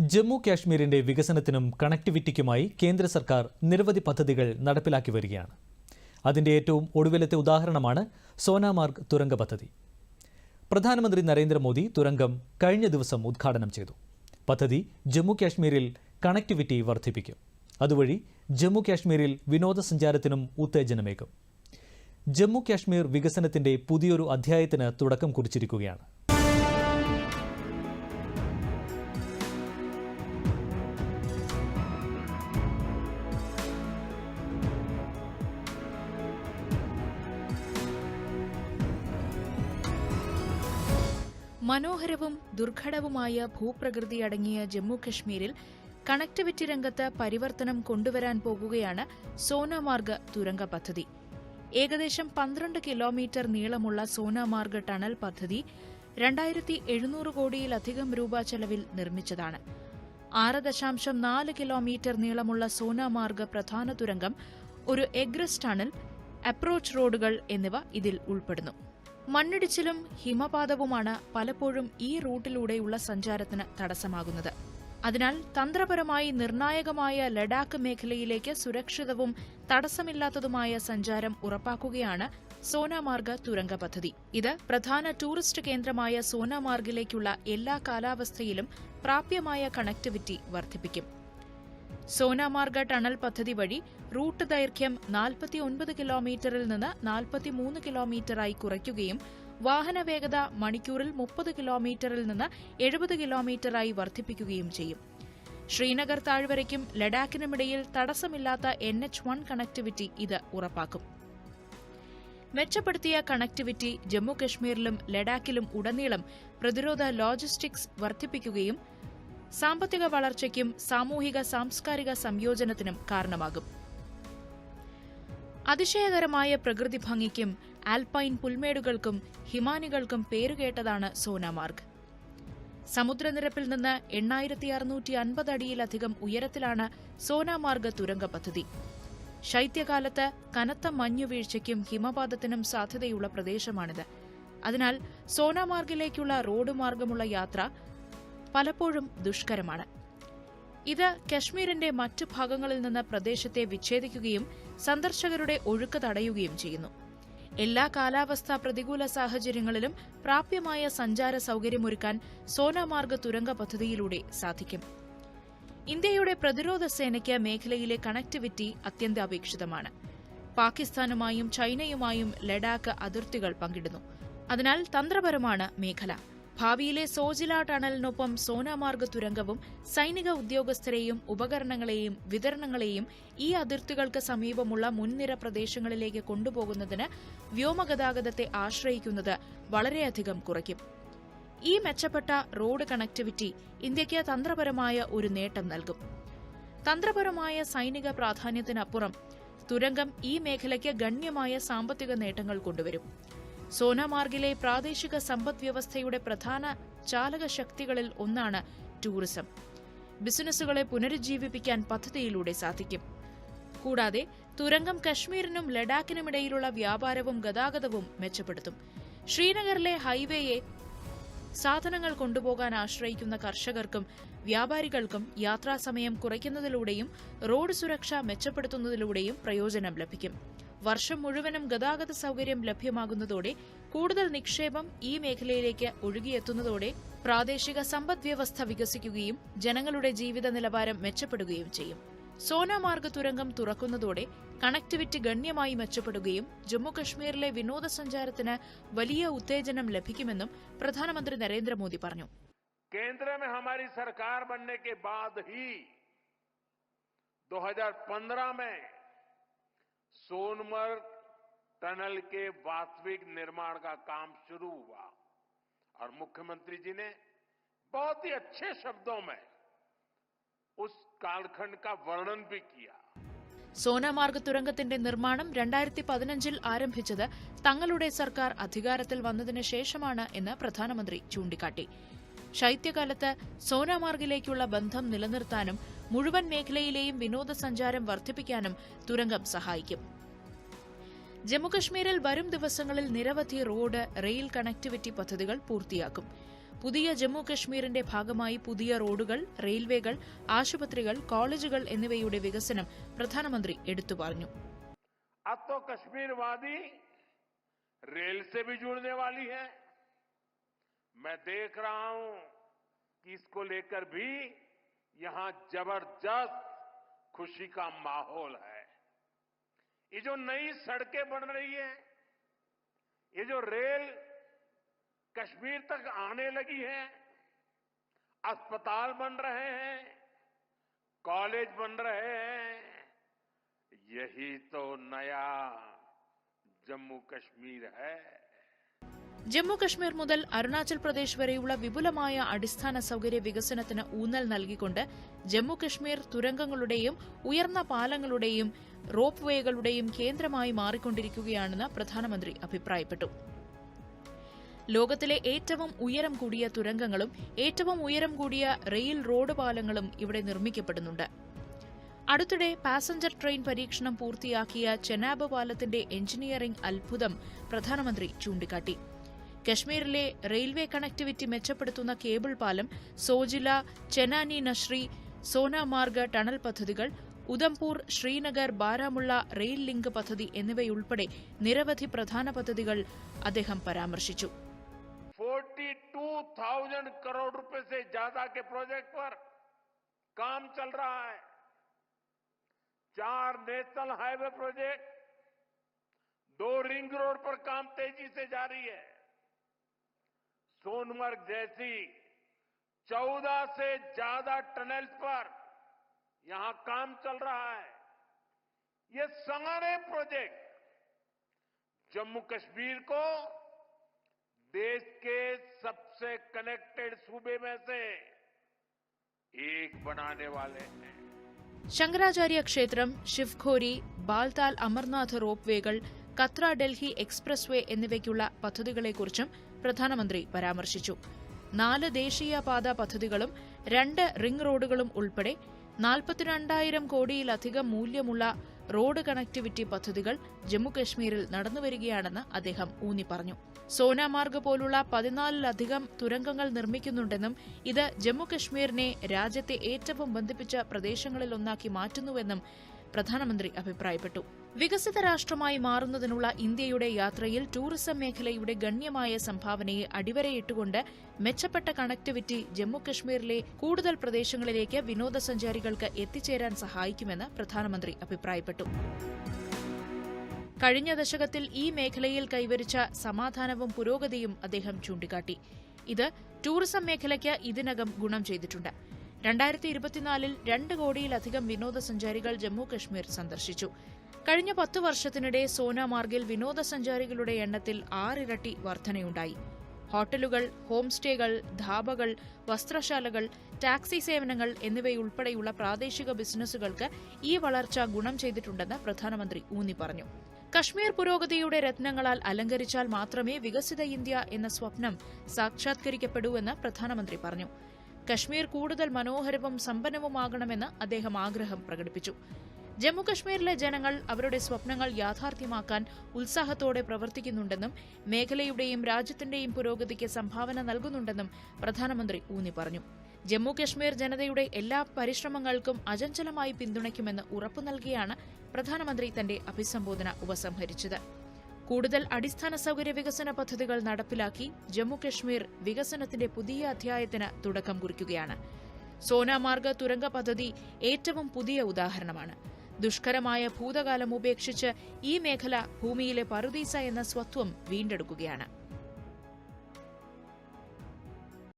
ജമ്മു കാശ്മീരിന്റെ വികസനത്തിനും കണക്ടിവിറ്റിക്കുമായി കേന്ദ്ര സർക്കാർ നിരവധി പദ്ധതികൾ നടപ്പിലാക്കി വരികയാണ്. അതിന്റെ ഏറ്റവും ഒടുവിലത്തെ ഉദാഹരണമാണ് സോനാമാർഗ് തുരങ്ക പദ്ധതി. പ്രധാനമന്ത്രി നരേന്ദ്രമോദി തുരങ്കം കഴിഞ്ഞ ദിവസം ഉദ്ഘാടനം ചെയ്തു. പദ്ധതി ജമ്മു കാശ്മീരിൽ കണക്ടിവിറ്റി വർദ്ധിപ്പിക്കും. അതുവഴി ജമ്മു കാശ്മീരിൽ വിനോദസഞ്ചാരത്തിനും ഉത്തേജനമേകും. ജമ്മു കാശ്മീർ വികസനത്തിന്റെ പുതിയൊരു അധ്യായത്തിന് തുടക്കം കുറിച്ചിരിക്കുകയാണ്. മനോഹരവും ദുർഘടവുമായ ഭൂപ്രകൃതി അടങ്ങിയ ജമ്മു കശ്മീരിൽ കണക്ടിവിറ്റി രംഗത്ത് പരിവർത്തനം കൊണ്ടുവരാൻ പോകുകയാണ് സോനാമാർഗ് തുരങ്ക പദ്ധതി. ഏകദേശം പന്ത്രണ്ട് കിലോമീറ്റർ നീളമുള്ള സോനാമാർഗ് ടണൽ പദ്ധതി രണ്ടായിരത്തി എഴുന്നൂറ് കോടിയിലധികം രൂപ ചെലവിൽ നിർമ്മിച്ചതാണ്. ആറ് ദശാംശം നാല് കിലോമീറ്റർ നീളമുള്ള സോനാമാർഗ് പ്രധാന തുരങ്കം ഒരു എഗ്രസ് ടണൽ അപ്രോച്ച് റോഡുകൾ എന്നിവ ഇതിൽ ഉൾപ്പെടുന്നു. മണ്ണിടിച്ചിലും ഹിമപാതവുമാണ് പലപ്പോഴും ഈ റൂട്ടിലൂടെയുള്ള സഞ്ചാരത്തിന് തടസ്സമാകുന്നത്. അതിനാൽ തന്ത്രപരമായി നിർണായകമായ ലഡാക്ക് മേഖലയിലേക്ക് സുരക്ഷിതവും തടസ്സമില്ലാത്തതുമായ സഞ്ചാരം ഉറപ്പാക്കുകയാണ് സോനാമാർഗ് തുരങ്ക പദ്ധതി. ഇത് പ്രധാന ടൂറിസ്റ്റ് കേന്ദ്രമായ സോനാമാർഗിലേക്കുള്ള എല്ലാ കാലാവസ്ഥയിലും പ്രാപ്യമായ കണക്ടിവിറ്റി വർദ്ധിപ്പിക്കും. സോനാമാർഗ ടണൽ പദ്ധതി വഴി റൂട്ട് ദൈർഘ്യം നാൽപ്പത്തി ഒൻപത് കിലോമീറ്ററിൽ നിന്ന് നാൽപ്പത്തിമൂന്ന് കിലോമീറ്ററായി കുറയ്ക്കുകയും വാഹന വേഗത മണിക്കൂറിൽ മുപ്പത് കിലോമീറ്ററിൽ നിന്ന് എഴുപത് കിലോമീറ്ററായി വർദ്ധിപ്പിക്കുകയും ചെയ്യും. ശ്രീനഗർ താഴ്വരയ്ക്കും ലഡാക്കിനുമിടയിൽ തടസ്സമില്ലാത്ത എൻ എച്ച് വൺ കണക്ടിവിറ്റി ഇത് ഉറപ്പാക്കും. മെച്ചപ്പെടുത്തിയ കണക്ടിവിറ്റി ജമ്മു കശ്മീരിലും ലഡാക്കിലും ഉടനീളം പ്രതിരോധ ലോജിസ്റ്റിക്സ് വർദ്ധിപ്പിക്കുകയും സാമ്പത്തിക വളർച്ചയ്ക്കും സാമൂഹിക സാംസ്കാരിക സംയോജനത്തിനും കാരണമാകും. അതിശയകരമായ പ്രകൃതി ഭംഗിക്കും ആൽപൈൻ പുൽമേടുകൾക്കും ഹിമാനികൾക്കും പേരുകേട്ടതാണ് സോനാമാർഗ് സമുദ്രനിരപ്പിൽ നിന്ന് എണ്ണായിരത്തി അറുന്നൂറ്റി അൻപത് അടിയിലധികം ഉയരത്തിലാണ് സോനാമാർഗ് തുരങ്ക പദ്ധതി ശൈത്യകാലത്ത് കനത്ത മഞ്ഞുവീഴ്ചയ്ക്കും ഹിമപാതത്തിനും സാധ്യതയുള്ള പ്രദേശമാണിത്. അതിനാൽ സോനാമാർഗിലേക്കുള്ള റോഡ് മാർഗമുള്ള യാത്ര പലപ്പോഴും ദുഷ്കരമാണ്. ഇത് കശ്മീരിന്റെ മറ്റു ഭാഗങ്ങളിൽ നിന്ന് പ്രദേശത്തെ വിച്ഛേദിക്കുകയും സന്ദർശകരുടെ ഒഴുക്ക് തടയുകയും ചെയ്യുന്നു. എല്ലാ കാലാവസ്ഥാ പ്രതികൂല സാഹചര്യങ്ങളിലും പ്രാപ്യമായ സഞ്ചാര സൌകര്യമൊരുക്കാൻ സോനാമാർഗ് തുരങ്ക പദ്ധതിയിലൂടെ സാധിക്കും. ഇന്ത്യയുടെ പ്രതിരോധ സേനയ്ക്ക് മേഖലയിലെ കണക്ടിവിറ്റി അത്യന്താപേക്ഷിതമാണ്. പാകിസ്ഥാനുമായും ചൈനയുമായും ലഡാക്ക് അതിർത്തികൾ പങ്കിടുന്നു. അതിനാൽ തന്ത്രപരമാണ് മേഖല. ഭാവിയിലെ സോജില ടണലിനൊപ്പം സോനാമാർഗ് തുരങ്കവും സൈനിക ഉദ്യോഗസ്ഥരെയും ഉപകരണങ്ങളെയും വിതരണങ്ങളെയും ഈ അതിർത്തികൾക്ക് സമീപമുള്ള മുൻനിര പ്രദേശങ്ങളിലേക്ക് കൊണ്ടുപോകുന്നതിന് വ്യോമഗതാഗതത്തെ ആശ്രയിക്കുന്നത് വളരെയധികം കുറയ്ക്കും. ഈ മെച്ചപ്പെട്ട റോഡ് കണക്ടിവിറ്റി ഇന്ത്യയ്ക്ക് തന്ത്രപരമായ ഒരു നേട്ടം നൽകും. തന്ത്രപരമായ സൈനിക പ്രാധാന്യത്തിനപ്പുറം തുരങ്കം ഈ മേഖലയ്ക്ക് ഗണ്യമായ സാമ്പത്തിക നേട്ടങ്ങൾ കൊണ്ടുവരും. സോനാമാർഗിലെ പ്രാദേശിക സമ്പദ് വ്യവസ്ഥയുടെ പ്രധാന ചാലകശക്തികളിൽ ഒന്നാണ് ടൂറിസം. ബിസിനസ്സുകളെ പുനരുജ്ജീവിപ്പിക്കാൻ പദ്ധതിയിലൂടെ സാധിക്കും. കൂടാതെ തുരങ്കം കശ്മീരിനും ലഡാക്കിനുമിടയിലുള്ള വ്യാപാരവും ഗതാഗതവും മെച്ചപ്പെടുത്തും. ശ്രീനഗറിലെ ഹൈവേയെ സാധനങ്ങൾ കൊണ്ടുപോകാൻ ആശ്രയിക്കുന്ന കർഷകർക്കും വ്യാപാരികൾക്കും യാത്രാസമയം കുറയ്ക്കുന്നതിലൂടെയും റോഡ് സുരക്ഷ മെച്ചപ്പെടുത്തുന്നതിലൂടെയും പ്രയോജനം ലഭിക്കും. വർഷം മുഴുവനും ഗതാഗത സൗകര്യം ലഭ്യമാകുന്നതോടെ കൂടുതൽ നിക്ഷേപം ഈ മേഖലയിലേക്ക് ഒഴുകിയെത്തുന്നതോടെ പ്രാദേശിക സമ്പദ്വ്യവസ്ഥ വികസിക്കുകയും ജനങ്ങളുടെ ജീവിത നിലവാരം മെച്ചപ്പെടുകയും ചെയ്യും. സോനാമാർഗ് തുരങ്കം തുറക്കുന്നതോടെ കണക്ടിവിറ്റി ഗണ്യമായി മെച്ചപ്പെടുകയും ജമ്മുകശ്മീരിലെ വിനോദസഞ്ചാരത്തിന് വലിയ ഉത്തേജനം ലഭിക്കുമെന്നും പ്രധാനമന്ത്രി നരേന്ദ്രമോദി പറഞ്ഞു. കേന്ദ്രമേ സർക്കാർ ബന്നെ ബാദ് ഹി. 2015 में सोनमर्ग टनल के वास्तविक निर्माण का काम शुरू हुआ और मुख्यमंत्री जी ने बहुत ही अच्छे शब्दों में उस कालखंड का वर्णन भी किया സോനാമാർഗ് തുരങ്കത്തിന്റെ നിർമ്മാണം രണ്ടായിരത്തി പതിനഞ്ചിൽ ആരംഭിച്ചത് തങ്ങളുടെ സർക്കാർ അധികാരത്തിൽ വന്നതിന് ശേഷമാണ് എന്ന് പ്രധാനമന്ത്രി ചൂണ്ടിക്കാട്ടി ശൈത്യകാലത്ത് സോനാമാർഗിലേക്കുള്ള ബന്ധം നിലനിർത്താനും മുഴുവൻ മേഖലയിലെയും വിനോദസഞ്ചാരം വർദ്ധിപ്പിക്കാനും തുരങ്കം സഹായിക്കും ജമ്മുകശ്മീരിൽ വരും ദിവസങ്ങളിൽ നിരവധി റോഡ് റെയിൽ കണക്ടിവിറ്റി പദ്ധതികൾ പൂർത്തിയാക്കും പുതിയ ജമ്മു കശ്മീരിന്റെ ഭാഗമായി പുതിയ റോഡുകൾ റെയിൽവേകൾ ആശുപത്രികൾ കോളേജുകൾ എന്നിവയുടെ വികസനം പ്രധാനമന്ത്രി എടുത്തു പറഞ്ഞു अब तो कश्मीर वादी रेल से भी जुड़ने वाली है मैं देख रहा हूं कि इसको लेकर भी यहाँ ज़बरदस्त खुशी का माहौल है। ये जो नई सड़कें बन रही है, ये जो रेल कश्मीर तक आने लगी है, अस्पताल बन रहे हैं, कॉलेज बन रहे हैं, यही तो नया जम्मू कश्मीर है। ജമ്മു കശ്മീർ മുതൽ അരുണാചൽ പ്രദേശ് വരെയുള്ള വിപുലമായ അടിസ്ഥാന സൌകര്യ വികസനത്തിന് ഊന്നൽ നൽകിക്കൊണ്ട് ജമ്മു കശ്മീർ തുരങ്കങ്ങളുടെയും ഉയർന്ന പാലങ്ങളുടെയും റോപ്പ് വേകളുടെയും കേന്ദ്രമായി മാറിക്കൊണ്ടിരിക്കുകയാണെന്ന് പ്രധാനമന്ത്രി അഭിപ്രായപ്പെട്ടു. ലോകത്തിലെ ഏറ്റവും ഉയരം കൂടിയ തുരങ്കങ്ങളും ഏറ്റവും ഉയരം കൂടിയ റെയിൽ റോഡ് പാലങ്ങളും ഇവിടെ നിർമ്മിക്കപ്പെടുന്നുണ്ട്. അടുത്തിടെ പാസഞ്ചർ ട്രെയിൻ പരീക്ഷണം പൂർത്തിയാക്കിയ ചെനാബ് പാലത്തിന്റെ എഞ്ചിനീയറിംഗ് അത്ഭുതം പ്രധാനമന്ത്രി ചൂണ്ടിക്കാട്ടി. കശ്മീരിലെ റെയിൽവേ കണക്ടിവിറ്റി മെച്ചപ്പെടുത്തുന്ന കേബിൾ പാലം സോജില ചെനാനി നഷ്രി സോനാമാർഗ് ടണൽ പദ്ധതികൾ ഉദംപൂർ ശ്രീനഗർ ബാരാമുള്ള റെയിൽ ലിങ്ക് പദ്ധതി എന്നിവയുൾപ്പെടെ നിരവധി പ്രധാന പദ്ധതികൾ അദ്ദേഹം പരാമർശിച്ചു 42,000 करोड़ रुपए से ज्यादा के प्रोजेक्ट पर काम चल रहा है चार नेशनल हाईवे प्रोजेक्ट दो रिंग रोड पर काम तेजी से जारी है सोनमर्ग जैसी 14 से ज्यादा टनल्स पर यहां काम चल रहा है ये सारे प्रोजेक्ट जम्मू कश्मीर को देश के सबसे कनेक्टेड सूबे में से एक बनाने वाले हैं ശങ്കരാചാര്യ ക്ഷേത്രം ശിവ്ഖോരി ബാൽതാൽ അമർനാഥ് റോപ്പ് വേകൾ കത്ര ഡൽഹി എക്സ്പ്രസ് വേ എന്നിവയ്ക്കുള്ള പദ്ധതികളെക്കുറിച്ചും പ്രധാനമന്ത്രി പരാമർശിച്ചു. നാല് ദേശീയപാത പദ്ധതികളും രണ്ട് റിംഗ് റോഡുകളും ഉൾപ്പെടെ നാൽപ്പത്തിരണ്ടായിരം കോടിയിലധികം മൂല്യമുള്ള റോഡ് കണക്ടിവിറ്റി പദ്ധതികൾ ജമ്മുകശ്മീരിൽ നടന്നുവരികയാണെന്ന് അദ്ദേഹം ഊന്നി പറഞ്ഞു സോനാമാർഗ് പോലുള്ള പതിനാലിലധികം തുരങ്കങ്ങൾ നിർമ്മിക്കുന്നുണ്ടെന്നും ഇത് ജമ്മുകശ്മീരിനെ രാജ്യത്തെ ഏറ്റവും ബന്ധിപ്പിച്ച പ്രദേശങ്ങളിലൊന്നാക്കി മാറ്റുന്നുവെന്നും പ്രധാനമന്ത്രി അഭിപ്രായപ്പെട്ടു. വികസിത രാഷ്ട്രമായി മാറുന്നതിനുള്ള ഇന്ത്യയുടെ യാത്രയിൽ ടൂറിസം മേഖലയുടെ ഗണ്യമായ സംഭാവനയെ അടിവരയിട്ടുകൊണ്ട് മെച്ചപ്പെട്ട കണക്ടിവിറ്റി ജമ്മുകശ്മീരിലെ കൂടുതൽ പ്രദേശങ്ങളിലേക്ക് വിനോദസഞ്ചാരികൾക്ക് എത്തിച്ചേരാൻ സഹായിക്കുമെന്ന് പ്രധാനമന്ത്രി അഭിപ്രായപ്പെട്ടു. കഴിഞ്ഞ ദശകത്തിൽ ഈ മേഖലയിൽ കൈവരിച്ച സമാധാനവും പുരോഗതിയും അദ്ദേഹം ചൂണ്ടിക്കാട്ടി. ഇത് ടൂറിസം മേഖലയ്ക്ക് ഇതിനകം ഗുണം ചെയ്തിട്ടുണ്ട്. രണ്ടായിരത്തി ഇരുപത്തിനാലിൽ രണ്ട് കോടിയിലധികം വിനോദസഞ്ചാരികൾ ജമ്മു കശ്മീർ സന്ദർശിച്ചു. കഴിഞ്ഞ പത്തു വർഷത്തിനിടെ സോനാമാർഗിൽ വിനോദസഞ്ചാരികളുടെ എണ്ണത്തിൽ ആറിരട്ടി വർധനയുണ്ടായി. ഹോട്ടലുകൾ ഹോംസ്റ്റേകൾ ധാബകൾ വസ്ത്രശാലകൾ ടാക്സി സേവനങ്ങൾ എന്നിവയുൾപ്പെടെയുള്ള പ്രാദേശിക ബിസിനസ്സുകൾക്ക് ഈ വളർച്ച ഗുണം ചെയ്തിട്ടുണ്ടെന്ന് പ്രധാനമന്ത്രി ഊന്നി പറഞ്ഞു. കശ്മീർ പുരോഗതിയുടെ രത്നങ്ങളാൽ അലങ്കരിച്ചാൽ മാത്രമേ വികസിത ഇന്ത്യ എന്ന സ്വപ്നം സാക്ഷാത്കരിക്കപ്പെടൂ എന്ന് പ്രധാനമന്ത്രി പറഞ്ഞു. കശ്മീർ കൂടുതൽ മനോഹരവും സമ്പന്നവുമാകണമെന്ന് അദ്ദേഹം ആഗ്രഹം പ്രകടിപ്പിച്ചു. ജമ്മുകശ്മീരിലെ ജനങ്ങൾ അവരുടെ സ്വപ്നങ്ങൾ യാഥാർത്ഥ്യമാക്കാൻ ഉത്സാഹത്തോടെ പ്രവർത്തിക്കുന്നുണ്ടെന്നും മേഖലയുടെയും രാജ്യത്തിന്റെയും പുരോഗതിക്ക് സംഭാവന നൽകുന്നുണ്ടെന്നും പ്രധാനമന്ത്രി ഊന്നി പറഞ്ഞു. ജമ്മു കശ്മീർ ജനതയുടെ എല്ലാ പരിശ്രമങ്ങൾക്കും അചഞ്ചലമായി പിന്തുണയ്ക്കുമെന്ന് ഉറപ്പു നൽകിയാണ് പ്രധാനമന്ത്രി തന്റെ അഭിസംബോധന ഉപസംഹരിച്ചത്. കൂടുതൽ അടിസ്ഥാന സൗകര്യ വികസന പദ്ധതികൾ നടപ്പിലാക്കി ജമ്മുകശ്മീർ വികസനത്തിന്റെ പുതിയ അധ്യായത്തിന് തുടക്കം കുറിക്കുകയാണ്. സോനാമാർഗ് തുരങ്ക പദ്ധതി ഏറ്റവും പുതിയ ഉദാഹരണമാണ്. ദുഷ്കരമായ ഭൂതകാലം ഉപേക്ഷിച്ച് ഈ മേഖല ഭൂമിയിലെ പറുദീസ എന്ന സ്വത്വം വീണ്ടെടുക്കുകയാണ്.